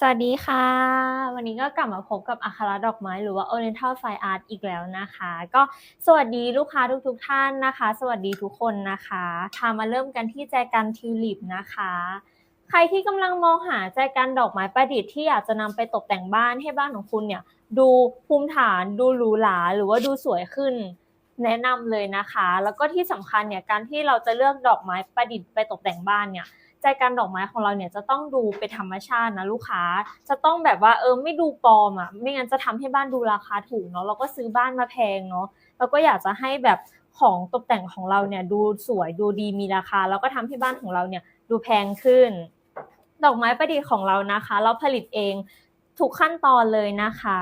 สวัสดีค่ะ วันนี้ก็กลับมาพบกับอัคราดอกไม้หรือว่า Oriental Fine Art อีกแล้วนะคะ ก็สวัสดีลูกค้าทุกๆทท่านนะคะ สวัสดีทุกคนนะคะพามาเริ่มกันที่แจกันทิวลิปนะคะ ใครที่กำลังมองหาแจกันดอกไม้ประดิษฐ์ที่อยากจะนำไปตกแต่งบ้านให้บ้านของคุณเนี่ย ดูภูมิฐาน ดูหรูหราหรือว่าดูสวยขึ้นแนะนำเลยนะคะ แล้วก็ที่สำคัญเนี่ยการที่เราจะเลือกดอกไม้ประดิษฐ์ไปตกแต่งบ้านเนี่ย ใจการดอกไม้ของเราเนี่ยจะต้องดูเป็นธรรมชาตินะลูกค้า จะต้องแบบว่าเออไม่ดูปลอมอะไม่งั้นจะทำให้บ้านดูราคาถูกเนาะเราก็ซื้อบ้านมาแพงเนาะเราก็อยากจะให้แบบของตกแต่งของเราเนี่ยดูสวยดูดีมีราคา แล้วก็ทำให้บ้านของเราเนี่ยดูแพงขึ้น ดอกไม้ประดิษฐ์ของเรานะคะ เราผลิตเองทุกขั้นตอนเลยนะคะ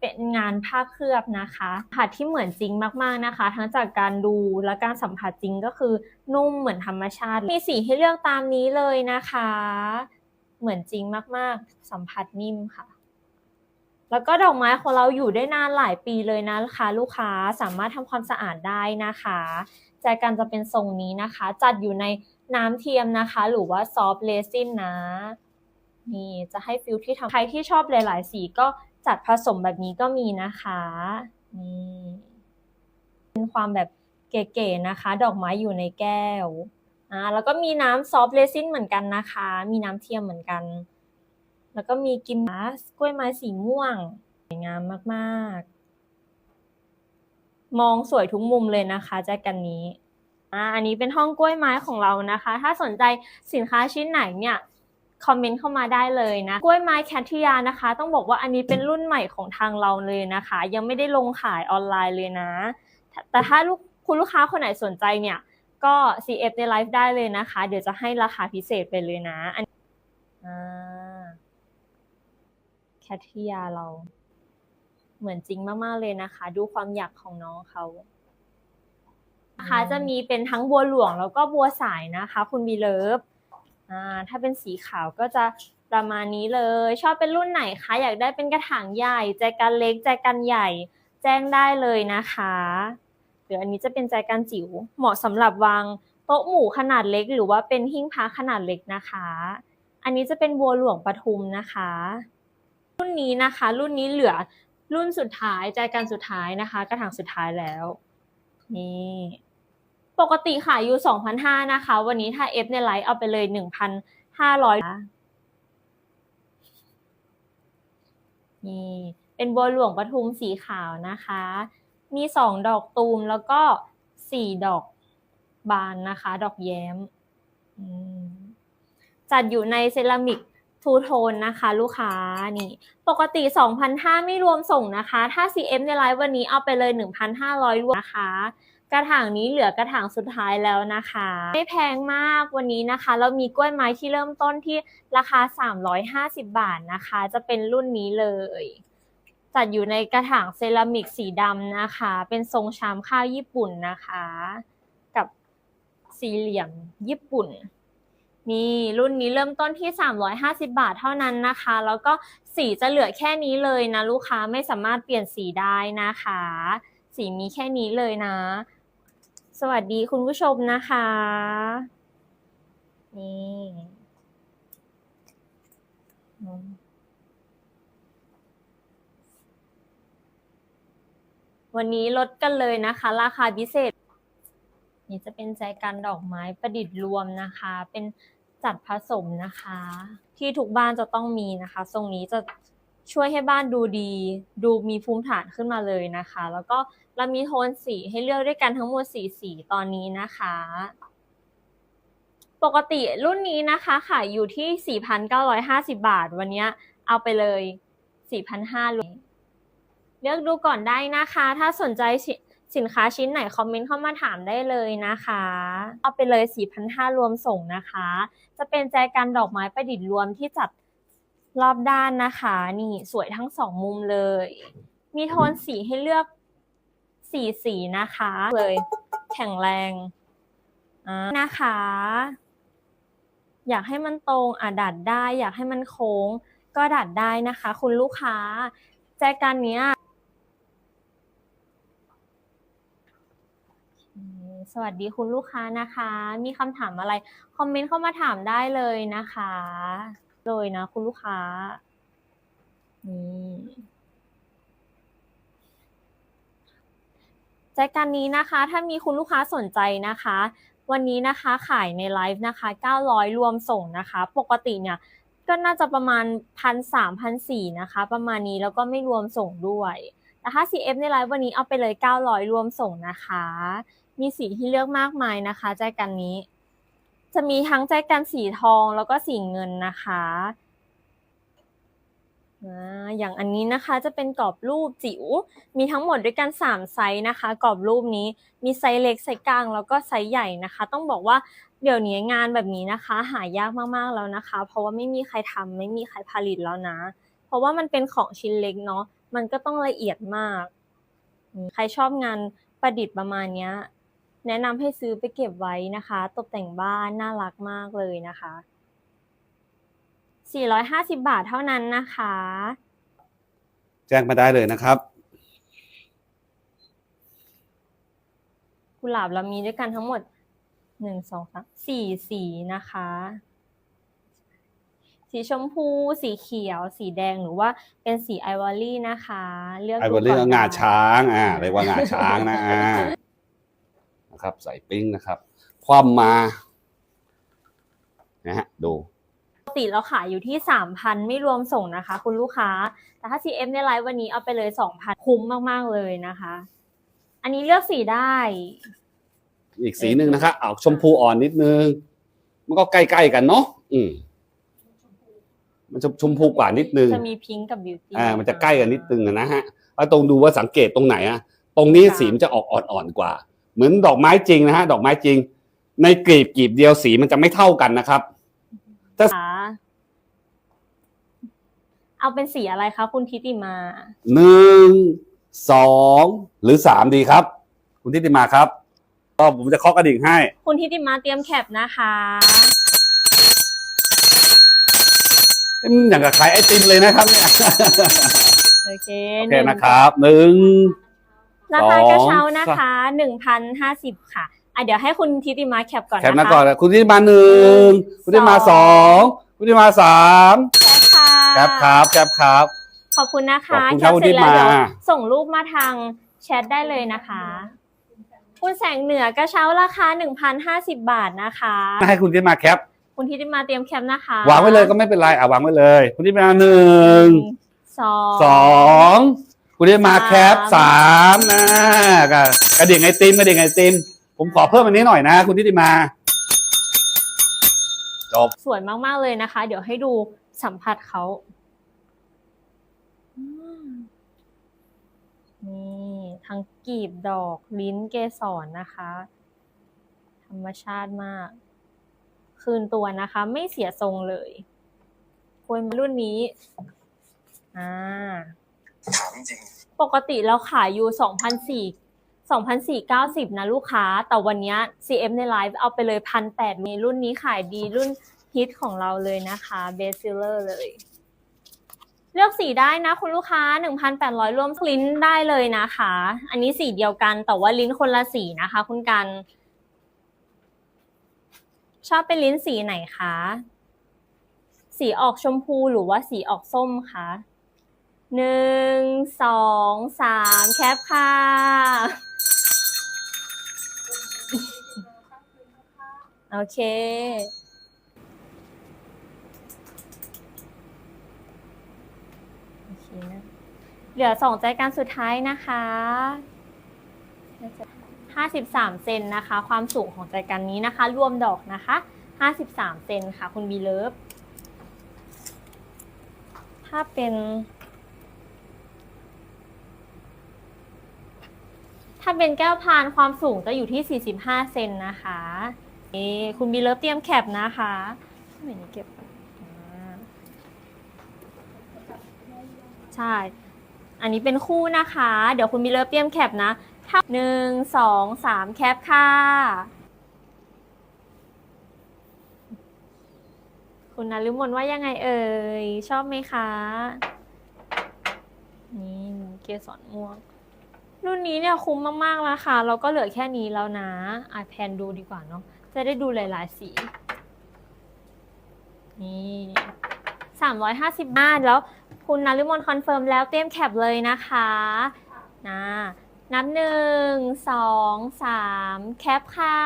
เป็นงานผ้าเคลือบนะคะผัดที่เหมือนจริงมากๆนะคะ ทั้งจากการดูและการสัมผัสจริงก็คือนุ่มเหมือนธรรมชาติ มีสีให้เลือกตามนี้เลยนะคะ เหมือนจริงมากๆ สัมผัสนิ่มค่ะ แล้วก็ดอกไม้ของเราอยู่ได้นานหลายปีเลยนะคะ ลูกค้าสามารถทำความสะอาดได้นะคะแจกันจะเป็นทรงนี้นะคะ จัดอยู่ในน้ำเทียมนะคะ หรือว่าซอฟเลซินนะ นี่จะให้ฟิลที่ทำใครที่ชอบหลาย ๆ สีก็จัดผสมแบบนี้ก็มีนะคะนี่เป็นความแบบเก๋ๆนะคะ ดอกไม้อยู่ในแก้วอ่าแล้วก็มีน้ำซอฟต์เรซินเหมือนกันนะคะ มีน้ำเทียมเหมือนกัน แล้วก็มีกิมมัสกล้วยไม้สีม่วงสวยงามมากๆ มองสวยทุกมุมเลยนะคะแจกันนี้อ่าอันนี้เป็นห้องกล้วยไม้ของเรานะคะ ถ้าสนใจสินค้าชิ้นไหนเนี่ย คอมเมนต์เข้ามาได้เลยนะ กล้วยไม้แคทริยานะคะ ต้องบอกว่าอันนี้เป็นรุ่นใหม่ของทางเราเลยนะคะ ยังไม่ได้ลงขายออนไลน์เลยนะ แต่ถ้าลูกคุณลูกค้าคนไหนสนใจเนี่ย ก็ CF ในไลฟ์ได้เลยนะคะ เดี๋ยวจะให้ราคาพิเศษไปเลยนะ อันแคทริยาเรา เหมือนจริงมาก ๆ เลยนะคะ ดูความอยากของน้องเขานะคะจะมีเป็นทั้งบัวหลวงแล้วก็บัวสายนะคะ คุณบีเลิฟ อ่าถ้าเป็นสีขาวก็จะประมาณนี้เลย ชอบเป็นรุ่นไหนคะ อยากได้เป็นกระถางใหญ่ใจกันเล็กใจกันใหญ่ แจ้งได้เลยนะคะหรืออันนี้จะเป็นใจกันจิ๋ว เหมาะสำหรับวางโต๊ะหมู่ขนาดเล็ก หรือว่าเป็นหิ้งพระขนาดเล็กนะคะ อันนี้จะเป็นบัวหลวงปทุมนะคะ รุ่นนี้นะคะ รุ่นนี้เหลือรุ่นสุดท้ายใจกันสุดท้ายนะคะ กระถางสุดท้ายแล้ว นี่ ปกติขายอยู่2,500นะคะ วันนี้ถ้า F ในไลฟ์เอาไปเลย 1,500นี่เป็นบัวหลวงปทุมสีขาวนะคะ มีสองดอกตูมแล้วก็สี่ดอกบานนะคะ ดอกแย้ม จัดอยู่ในเซรามิกทูโทนนะคะ ลูกค้านี่ ปกติ 2,500 ไม่รวมส่งนะคะ ถ้า CF ในไลฟ์วันนี้เอาไปเลย 1,500รวมนะคะ กระถางนี้เหลือกระถางสุดท้ายแล้วนะคะ ไม่แพงมากวันนี้นะคะ เรามีกล้วยไม้ที่เริ่มต้นที่ราคา 350 บาทนะคะ จะเป็นรุ่นนี้เลย จัดอยู่ในกระถางเซรามิกสีดำนะคะ เป็นทรงชามข้าวญี่ปุ่นนะคะ กับสี่เหลี่ยมญี่ปุ่นนี่รุ่นนี้เริ่มต้นที่ 350 บาทเท่านั้นนะคะ แล้วก็สีจะเหลือแค่นี้เลยนะ ลูกค้าไม่สามารถเปลี่ยนสีได้นะคะ สีมีแค่นี้เลยนะ สวัสดีคุณผู้ชมนะคะ นี่วันนี้ลดกันเลยนะคะ ราคาพิเศษ นี่จะเป็นใจกันดอกไม้ประดิษฐ์รวมนะคะ เป็นจัดผสมนะคะ ที่ทุกบ้านจะต้องมีนะคะ ทรงนี้จะ ช่วยให้บ้านดูดี ดูมีภูมิฐานขึ้นมาเลยนะคะ แล้วก็เรามีโทนสีให้เลือกด้วยกันทั้งหมดสีสีตอนนี้นะคะ ปกติรุ่นนี้นะคะขายอยู่ที่ 4,950 บาท วันนี้เอาไปเลย 4,500เลยเลือกดูก่อนได้นะคะ ถ้าสนใจสินค้าชิ้นไหนคอมเมนต์เข้ามาถามได้เลยนะคะ เอาไปเลย 4,500 รวมส่งนะคะ จะเป็นแจกันดอกไม้ประดิษฐ์รวมที่จัด รอบด้านนะคะ นี่สวยทั้งสองมุมเลย มีโทนสีให้เลือกสี่สีนะคะ เลย แข็งแรงนะคะ อยากให้มันตรงอะดัดได้ อยากให้มันโค้ง ก็ดัดได้นะคะ คุณลูกค้าแจกันเนี้ยสวัสดีคุณลูกค้านะคะ มีคำถามอะไร คอมเมนต์เข้ามาถามได้เลยนะคะ เลยนะ คุณลูกค้า นี่แจกันนี้นะคะ ถ้ามีคุณลูกค้าสนใจนะคะ วันนี้นะคะขายในไลฟ์นะคะ 900 รวมส่งนะคะ ปกติเนี่ย ก็น่าจะประมาณพันสามพันสี่นะคะ ประมาณนี้แล้วก็ไม่รวมส่งด้วยแต่ถ้า CF ในไลฟ์วันนี้เอาไปเลย 900 รวมส่งนะคะ มีสีที่เลือกมากมายนะคะแจกันนี้ จะมีทั้งแจกันสีทองแล้วก็สีเงินนะคะอย่างอันนี้นะคะจะเป็นกรอบรูปจิ๋ว มีทั้งหมดด้วยกัน 3 ไซส์นะคะ กรอบรูปนี้มีไซส์เล็กไซส์กลางแล้วก็ไซส์ใหญ่นะคะ ต้องบอกว่าเดี๋ยวนี้งานแบบนี้นะคะ หายากมากๆแล้วนะคะ เพราะว่าไม่มีใครทำไม่มีใครผลิตแล้วนะ เพราะว่ามันเป็นของชิ้นเล็กเนาะมันก็ต้องละเอียดมาก ใครชอบงานประดิษฐ์ประมาณเนี้ย แนะนำให้ซื้อไปเก็บไว้นะคะ ตกแต่งบ้านน่ารักมากเลยนะคะ 450 บาทเท่านั้นนะคะ แจ้งมาได้เลยนะครับ กุหลาบเรามีด้วยกันทั้งหมดหนึ่งสองสามสี่สีนะคะ สีชมพู สีเขียว สีแดงหรือว่าเป็นสีไอวอรี่นะคะ เลือกไอ้ดูวันเรื่องก่นงาได้ช้าง อ่าเรียกว่างาช้างนะอ่า นะครับ ใส่ปิ้งนะครับ คว่ำมานะฮะดูปกติเราขายอยู่ที่สามพันไม่รวมส่งนะคะ คุณลูกค้า แต่ถ้า CF ในไลฟ์วันนี้เอาไปเลยสองพันคุ้มมากๆเลยนะคะ อันนี้เลือกสีได้ อีกสีหนึ่งนะครับเอาชมพูอ่อนนิดนึง มันก็ใกล้ๆกันเนาะอืมมันจะชมพูกว่านิดนึงจะมีพิงค์กับบิวตี้อ่ามันจะใกล้กันนิดนึงอะนะฮะแล้วตรงดูว่าสังเกตตรงไหนอะตรงนี้ค่ะสีมันจะออกอ่อนๆกว่า เหมือนดอกไม้จริงนะฮะดอกไม้จริง ในกลีบกลีบเดียวสีมันจะไม่เท่ากันนะครับคะเอาเป็นสีอะไรคะคุณทิติมา หนึ่งสองหรือสามดีครับ คุณทิติมาครับ ก็ผมจะเคาะกระดิ่งให้ คุณทิติมาเตรียมแคปนะคะเอ้ยมันอย่างกับขายไอติมเลยนะครับเนี่ยโอเคโอเคหนึ่งนะครับหนึ่ง ราคากระสองเช้านะคะหนึ่งพันห้าสิบค่ะอะ เดี๋ยวให้คุณทิติมาแคปก่อนแคนะคะปหน้าก่อนคุณทิติมาหนึ่งคุณทิติมาสองคุณทิติมาสามแคปค่ะแคปครับแคปครับ ขอบคุณนะคะขอบคุณแคครับปเสร็จแล้วคุณทิติมา เดี๋ยวส่งรูปมาทางแชทได้เลยนะคะ คุณแสงเหนือกระเช้าราคาหนึ่งพันห้าสิบบาทนะคะ ให้คุณทิติมาแคปคุณทิติมาเตรียมแคปนะคะวางไว้เลยก็ไม่เป็นไรอะวางไว้เลย คุณทิติมาหนึ่งสองสอง คุณทิติมาแคปสาสามนะกระกระดิ่งไอติมกระดิ่งไอติม ผมขอเพิ่มอันนี้หน่อยนะ คุณทิติมาจบสวยมาก ๆ เลยนะคะ เดี๋ยวให้ดูสัมผัสเขาอืมนี่ทั้งกลีบดอกลิ้นเกสรนะคะ ธรรมชาติมาก คืนตัวนะคะ ไม่เสียทรงเลย ควรรุ่นนี้ อ่า ถามจริงปกติเราขายอยู่สองพันสี่สองพันสี่เก้าสิบนะลูกค้า แต่วันนี้ CF ในไลฟ์เอาไปเลยพันแปดมีรุ่นนี้ขายดีรุ่นฮิตของเราเลยนะคะเบสซิลเลอร์เลย เลือกสีได้นะคุณลูกค้า 1,800 รวมลิ้นได้เลยนะคะ อันนี้สีเดียวกันแต่ว่าลิ้นคนละสีนะคะ คุณกัน ชอบเป็นลิ้นสีไหนคะ สีออกชมพูหรือว่าสีออกส้มคะ หนึ่งสองสามแคปค่ะ โอเค โอเคนะเหลือสองใจการสุดท้ายนะคะห้าสิบสามเซนนะคะ ความสูงของใจกันนี้นะคะ รวมดอกนะคะห้าสิบสามเซนค่ะ คุณบีเลิฟ ถ้าเป็นาเป็นแก้วพานความสูงจะอยู่ที่ 45 เซนนะคะเอคุณบีเลิฟเตรียมแคปนะคะไหนเก็บใช่ อันนี้เป็นคู่นะคะ เดี๋ยวคุณบีเลิฟเตรียมแคปนะถ้าหนึ่งสองสามแคปค่ะ คุณนารุมนว่ายังไงเอ่ย ชอบไหมคะ นี่เกสรม่วง รุ่นนี้เนี่ยคุ้มมากๆแล้วค่ะ เราก็เหลือแค่นี้แล้วนะอะแพนดูดีกว่าเนาะ จะได้ดูหลายๆสี นี่350บาทแล้วคุณนารุมนคอนเฟิร์มแล้วเตรียมแคปเลยนะคะนะนับหนึ่งสองสามแคปค่ะ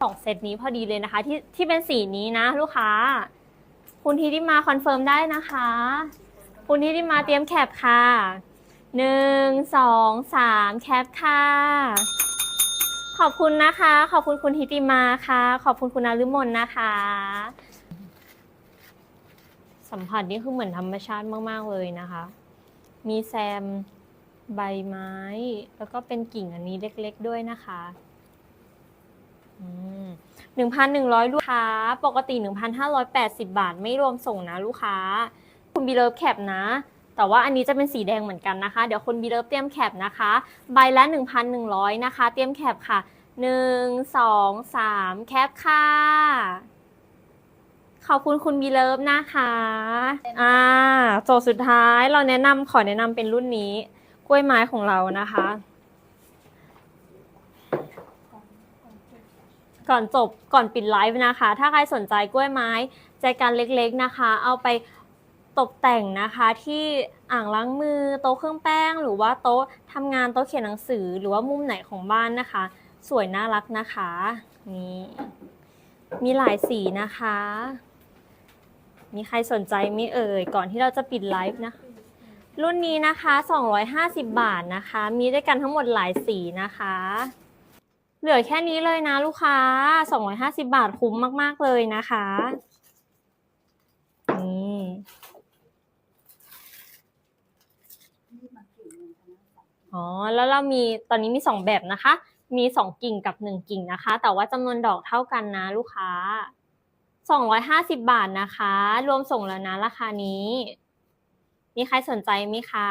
สองเซตนี้พอดีเลยนะคะ ที่ที่เป็นสีนี้นะลูกค้า คุณทีที่มาคอนเฟิร์มได้นะคะ คุณทีที่มาเตรียมแคปค่ะ หนึ่งสองสามแคปค่ะ ขอบคุณนะคะ ขอบคุณคุณทิติมาค่ะ ขอบคุณคุณนารุมนนะคะ สัมผัสนี่คือเหมือนธรรมชาติมาก ๆ เลยนะคะ มีแซมใบไม้ แล้วก็เป็นกิ่งอันนี้เล็ก ๆ ด้วยนะคะหนึ่งพันหนึ่งร้อยลูกค้า ปกติหนึ่งพันห้าร้อยแปดสิบาทไม่รวมส่งนะลูกค้า คุณบีเลิฟแคปนะ แต่ว่าอันนี้จะเป็นสีแดงเหมือนกันนะคะ เดี๋ยวคุณบีเลิฟเตรียมแคปนะคะ ใบละ 1,100 นะคะ เตรียมแคปค่ะ 1 2 3 แคปค่ะ ขอบคุณคุณบีเลิฟนะคะอ่าโจทย์สุดท้ายเราแนะนำขอแนะนำเป็นรุ่นนี้ กล้วยไม้ของเรานะคะก่อนจบก่อนปิดไลฟ์นะคะ ถ้าใครสนใจกล้วยไม้ใจกันเล็กๆนะคะ เอาไป ตกแต่งนะคะที่อ่างล้างมือโต๊ะเครื่องแป้ง หรือว่าโต๊ะทำงานโต๊ะเขียนหนังสือหรือว่ามุมไหนของบ้านนะคะ สวยน่ารักนะคะนี่มีหลายสีนะคะ มีใครสนใจไหม่เอ่ยก่อนที่เราจะปิดไลฟ์นะ รุ่นนี้นะคะ 250 บาทนะคะ มีด้วยกันทั้งหมดหลายสีนะคะ เหลือแค่นี้เลยนะลูกค้า 250 บาทคุ้มมาก ๆ เลยนะคะ นี่ อ๋อแล้วเรามีตอนนี้มีสองแบบนะคะ มีสองกิ่งกับหนึ่งกิ่งนะคะ แต่ว่าจำนวนดอกเท่ากันนะลูกค้า 250 บาทนะคะ รวมส่งแล้วนะราคานี้ มีใครสนใจไหมคะ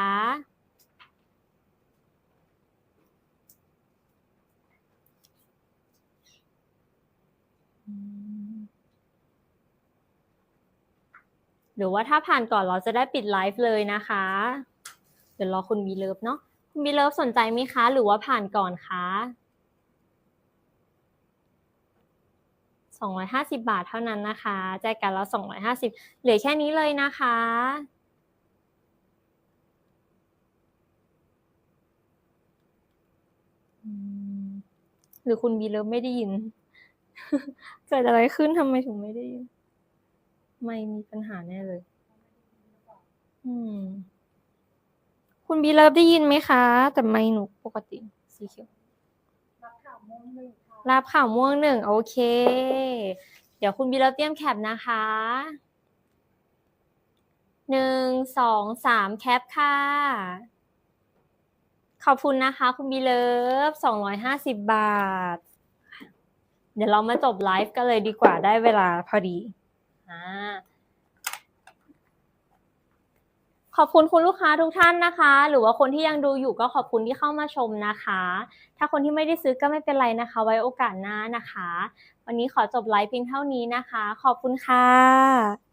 หรือว่าถ้าผ่านก่อนเราจะได้ปิดไลฟ์เลยนะคะ เดี๋ยวรอคุณบีเลิฟเนาะ คุณบีเลิฟสนใจไหมคะ หรือว่าผ่านก่อนคะสองร้อยห้าสิบาทเท่านั้นนะคะแจกกันแล้วสองร้อยห้าสิบเหลือแค่นี้เลยนะคะ หรือคุณบีเลิฟไม่ได้ยิน เกิดอะไรขึ้นทำไมถึงไม่ได้ยิน ไม่มีปัญหาแน่เลย อืม คุณบีเลิฟได้ยินไหมคะ แต่ไม่หนูปกติสีเขียวรับข่าวม่วงหนึ่งค่ะรับข่าวม่วงหนึ่งโอเค เดี๋ยวคุณบีเลิฟเตรียมแคปนะคะหนึ่งสองสามแคปค่ะ ขอบคุณนะคะ คุณบีเลิฟสองร้อยห้าสิบบาท เดี๋ยวเรามาจบไลฟ์กันเลยดีกว่าได้เวลาพอดีอ่า ขอบคุณคุณลูกค้าทุกท่านนะคะ หรือว่าคนที่ยังดูอยู่ก็ขอบคุณที่เข้ามาชมนะคะ ถ้าคนที่ไม่ได้ซื้อก็ไม่เป็นไรนะคะ ไว้โอกาสหน้านะคะ วันนี้ขอจบไลฟ์เพียงเท่านี้นะคะ ขอบคุณค่ะ